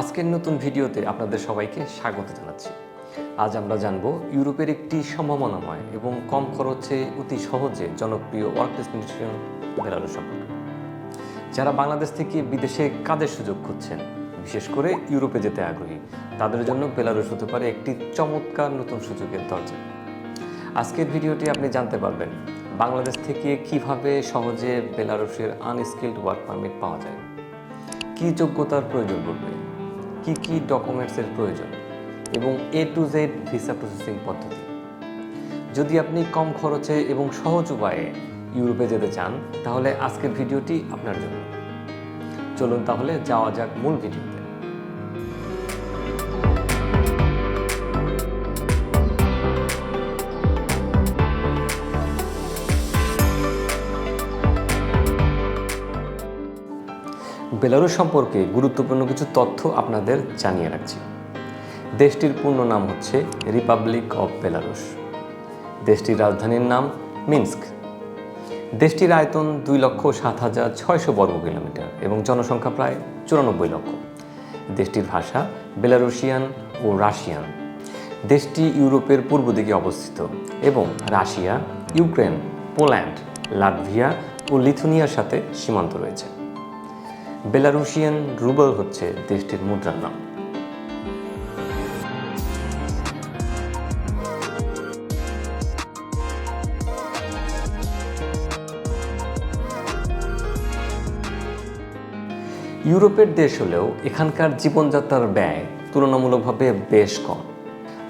আজকের নতুন ভিডিওতে আপনাদের সবাইকে স্বাগত জানাচ্ছি। আজ আমরা জানব ইউরোপের একটি সম্ভাবনাময় এবং কম খরচে অতি সহজে জনপ্রিয় ওয়ার্ক ডেস্টিনেশন বেলারুস সম্পর্কে। যারা বাংলাদেশ থেকে বিদেশে কাজের সুযোগ খুঁজছেন, বিশেষ করে ইউরোপে যেতে আগ্রহী, তাদের জন্য বেলারুস হতে পারে একটি চমৎকার নতুন সুযোগের দরজা। আজকের ভিডিওটি আপনি জানতে পারবেন বাংলাদেশ থেকে কীভাবে সহজে বেলারুসের আনস্কিল্ড ওয়ার্ক পারমিট পাওয়া যায়। কি যোগ্যতার প্রয়োজন পড়বে? কি কি ডকুমেন্টসের প্রয়োজন এবং A to Z visa processing পদ্ধতি? যদি আপনি কম খরচে এবং সহজ উপায়ে ইউরোপে যেতে চান, তাহলে আজকের ভিডিওটি আপনার জন্য। চলুন তাহলে যাওয়া যাক মূল ভিডিওতে। বেলারুস সম্পর্কে গুরুত্বপূর্ণ কিছু তথ্য আপনাদের জানিয়ে রাখছি। দেশটির পূর্ণ নাম হচ্ছে রিপাবলিক অফ বেলারুস দেশটির রাজধানীর নাম মিন্স্ক দেশটির আয়তন দুই লক্ষ সাত হাজার ছয়শো বর্গ কিলোমিটার এবং জনসংখ্যা প্রায় চুরানব্বই লক্ষ। দেশটির ভাষা বেলারুশিয়ান ও রাশিয়ান দেশটি ইউরোপের পূর্ব দিকে অবস্থিত এবং রাশিয়া, ইউক্রেন, পোল্যান্ড, লাটভিয়া ও লিথুনিয়ার সাথে সীমান্ত রয়েছে। বেলারুশিয়ান রুবল হচ্ছে দেশটির মুদ্রার নাম। ইউরোপের দেশ হলেও এখানকার জীবনযাত্রার ব্যয় তুলনামূলকভাবে বেশ কম।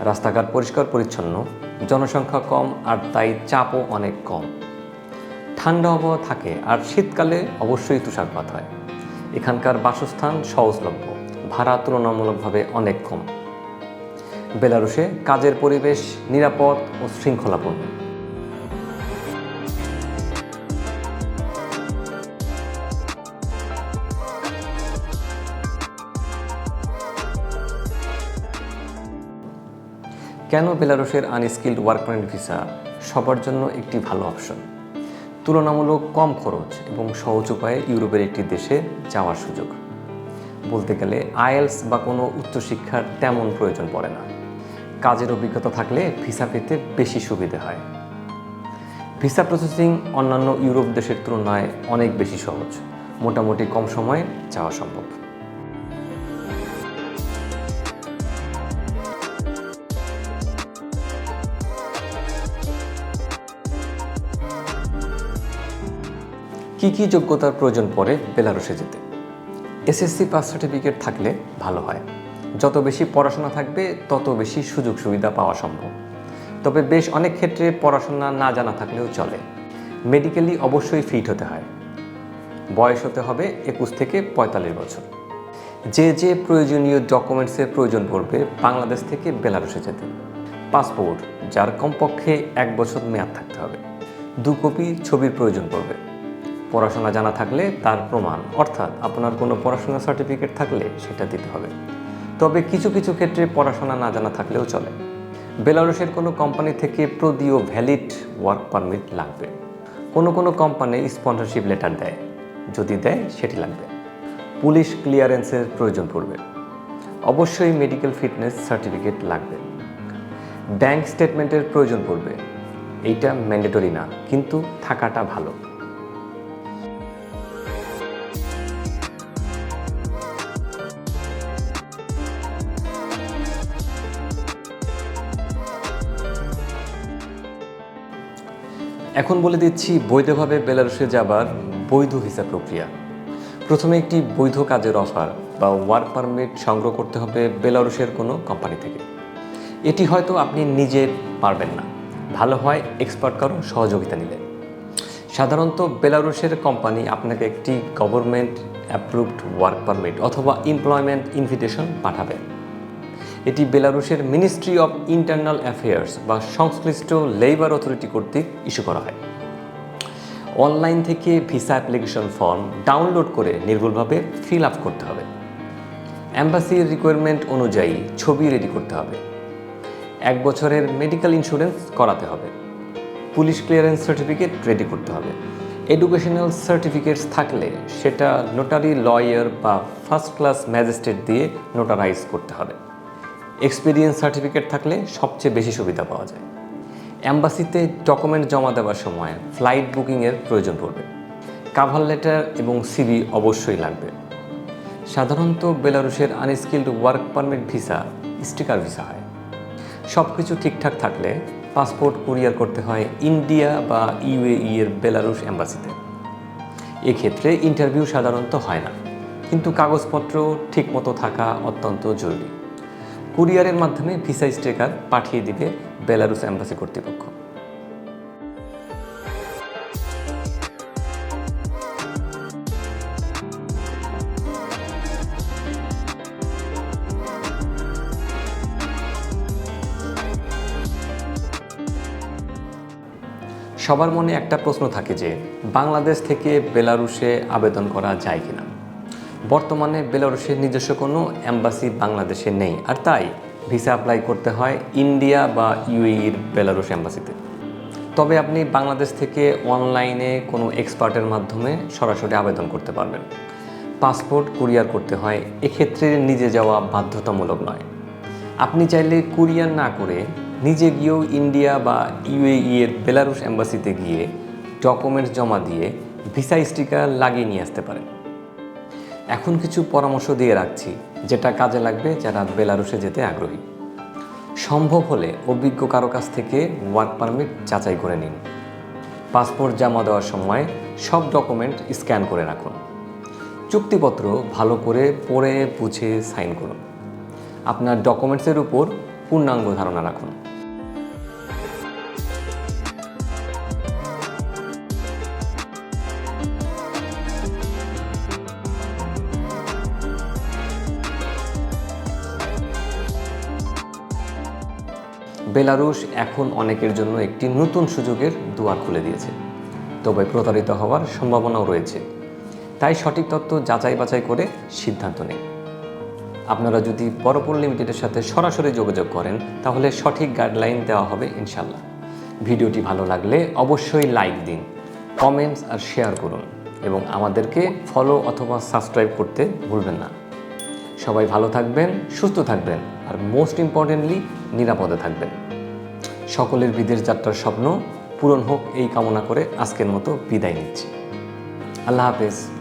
রাস্তাঘাট পরিষ্কার পরিচ্ছন্ন, জনসংখ্যা কম আর তাই চাপও অনেক কম। ঠান্ডা আবহাওয়া থাকে আর শীতকালে অবশ্যই তুষারপাত হয়। এখানকার বাসস্থান সহজলভ্য, ভাড়া তুলনামূলকভাবে অনেক কম। বেলারুশে কাজের পরিবেশ নিরাপদ ও শৃঙ্খলাপূর্ণ। কেন বেলারুশের আনস্কিল্ড ওয়ার্ক ভিসা সবার জন্য একটি ভালো অপশন তুলনামূলক কম খরচ এবং সহজ উপায়ে ইউরোপের একটি দেশে যাওয়ার সুযোগ। বলতে গেলে আয়েলস বা কোনো উচ্চশিক্ষার তেমন প্রয়োজন পড়ে না। কাজের অভিজ্ঞতা থাকলে ভিসা পেতে বেশি সুবিধে হয়। ভিসা প্রসেসিং অন্যান্য ইউরোপ দেশের তুলনায় অনেক বেশি সহজ। মোটামুটি কম সময়ে যাওয়া সম্ভব। কি কি যোগ্যতার প্রয়োজন পড়ে বেলারুসে যেতে? এসএসসি পাস সার্টিফিকেট থাকলে ভালো হয়। যত বেশি পড়াশোনা থাকবে, তত বেশি সুযোগ সুবিধা পাওয়া সম্ভব। তবে বেশ অনেক ক্ষেত্রে পড়াশোনা না জানা থাকলেও চলে। মেডিকেলি অবশ্যই ফিট হতে হয়। বয়স হতে হবে একুশ থেকে পঁয়তাল্লিশ বছর। যে যে প্রয়োজনীয় ডকুমেন্টসের প্রয়োজন পড়বে বাংলাদেশ থেকে বেলারুসে যেতে। পাসপোর্ট, যার কমপক্ষে এক বছর মেয়াদ থাকতে হবে। দু কপি ছবির প্রয়োজন পড়বে। পড়াশোনা জানা থাকলে তার প্রমাণ, অর্থাৎ আপনার কোনো পড়াশোনা সার্টিফিকেট থাকলে সেটা দিতে হবে। তবে কিছু কিছু ক্ষেত্রে পড়াশোনা না জানা থাকলেও চলে। বেলারুশের কোনো কোম্পানি থেকে প্রদীয় ভ্যালিড ওয়ার্ক পারমিট লাগবে। কোনো কোনো কোম্পানি স্পন্সরশিপ লেটার দেয়। যদি দেয়, সেটি লাগবে। পুলিশ ক্লিয়ারেন্সের প্রয়োজন পড়বে। অবশ্যই মেডিকেল ফিটনেস সার্টিফিকেট লাগবে। ব্যাংক স্টেটমেন্টের প্রয়োজন পড়বে। এইটা ম্যান্ডেটরি না, কিন্তু থাকাটা ভালো। এখন বলে দিচ্ছি, বৈধভাবে বেলারুসে যাবার বৈধ ভিসা প্রক্রিয়া। প্রথমে একটি বৈধ কাজের অফার বা ওয়ার্ক পারমিট সংগ্রহ করতে হবে বেলারুসের কোনো কোম্পানি থেকে। এটি হয়তো আপনি নিজে পারবেন না। ভালো হয় এক্সপার্ট কারও সহযোগিতা নিলে। সাধারণত বেলারুসের কোম্পানি আপনাকে একটি গভর্নমেন্ট অ্যাপ্রুভড ওয়ার্ক পারমিট অথবা এমপ্লয়মেন্ট ইনভিটেশন পাঠাবে। এটি বেলারুশের মিনিস্ট্রি অফ ইন্টারনাল অ্যাফেয়ার্স বা সংশ্লিষ্ট লেবার অথরিটি কর্তৃক ইস্যু করা হয়। অনলাইন থেকে ভিসা অ্যাপ্লিকেশন ফর্ম ডাউনলোড করে নির্ভুলভাবে ফিল আপ করতে হবে। অ্যাম্বাসির রিকোয়ারমেন্ট অনুযায়ী ছবি রেডি করতে হবে। এক বছরের মেডিকেল ইন্স্যুরেন্স করাতে হবে। পুলিশ ক্লিয়ারেন্স সার্টিফিকেট রেডি করতে হবে। এডুকেশনাল সার্টিফিকেটস থাকলে সেটা নোটারি লয়ার বা ফার্স্ট ক্লাস ম্যাজিস্ট্রেট দিয়ে নোটারাইজ করতে হবে। এক্সপিরিয়েন্স সার্টিফিকেট থাকলে সবচেয়ে বেশি সুবিধা পাওয়া যায়। অ্যাম্বাসিতে ডকুমেন্ট জমা দেওয়ার সময় ফ্লাইট বুকিংয়ের প্রয়োজন পড়বে। কাভার লেটার এবং সিভি অবশ্যই লাগবে। সাধারণত বেলারুশের unskilled work permit visa sticker visa হয়। সব কিছু ঠিকঠাক থাকলে পাসপোর্ট কুরিয়ার করতে হয় ইন্ডিয়া বা ইউএই এর বেলারুশ অ্যাম্বাসিতে এক্ষেত্রে ইন্টারভিউ সাধারণত হয় না। কিন্তু কাগজপত্র ঠিকমতো থাকা অত্যন্ত জরুরি। কুরিয়ারের মাধ্যমে ভিসা স্টিকার পাঠিয়ে দিবে বেলারুস অ্যাম্বাসি কর্তৃপক্ষ। সবার মনে একটা প্রশ্ন থাকে যে, বাংলাদেশ থেকে বেলারুশে আবেদন করা যায় কিনা? বর্তমানে বেলারুশের নিজস্ব কোনো অ্যাম্বাসি বাংলাদেশে নেই। আর তাই ভিসা অ্যাপ্লাই করতে হয় ইন্ডিয়া বা ইউএইর বেলারুশ অ্যাম্বাসিতে তবে আপনি বাংলাদেশ থেকে অনলাইনে কোনো এক্সপার্টের মাধ্যমে সরাসরি আবেদন করতে পারবেন। পাসপোর্ট কুরিয়ার করতে হয়, এক্ষেত্রে নিজে যাওয়া বাধ্যতামূলক নয়। আপনি চাইলে কুরিয়ার না করে নিজে গিয়েও ইন্ডিয়া বা ইউএই এর বেলারুশ অ্যাম্বাসিতে গিয়ে ডকুমেন্টস জমা দিয়ে ভিসা স্টিকার লাগিয়ে নিয়ে আসতে পারেন। এখন কিছু পরামর্শ দিয়ে রাখছি, যেটা কাজে লাগবে যারা বেলারুশে যেতে আগ্রহী। সম্ভব হলে অভিজ্ঞ কারও কাছ থেকে ওয়ার্ক পারমিট যাচাই করে নিন। পাসপোর্ট জমা দেওয়ার সময় সব ডকুমেন্ট স্ক্যান করে রাখুন। চুক্তিপত্র ভালো করে পড়ে বুঝে সাইন করুন। আপনার ডকুমেন্টসের উপর পূর্ণাঙ্গ ধারণা রাখুন। বেলারুশ এখন অনেকের জন্য একটি নতুন সুযোগের দুয়ার খুলে দিয়েছে। তবে প্রতারিত হওয়ার সম্ভাবনাও রয়েছে। তাই সঠিক তথ্য যাচাই বাছাই করে সিদ্ধান্ত নিন। আপনারা যদি পরপর লিমিটেডের সাথে সরাসরি যোগাযোগ করেন, তাহলে সঠিক গাইডলাইন দেওয়া হবে ইনশাল্লাহ ভিডিওটি ভালো লাগলে অবশ্যই লাইক দিন, কমেন্টস আর শেয়ার করুন এবং আমাদেরকে ফলো অথবা সাবস্ক্রাইব করতে ভুলবেন না। সবাই ভালো থাকবেন, সুস্থ থাকবেন আর মোস্ট ইম্পর্টেন্টলি নিরাপদে থাকবেন। সকলের বিদেশ যাত্রার স্বপ্ন পূরণ হোক এই কামনা করে আজকের মতো বিদায় নিচ্ছি। আল্লাহ হাফেজ।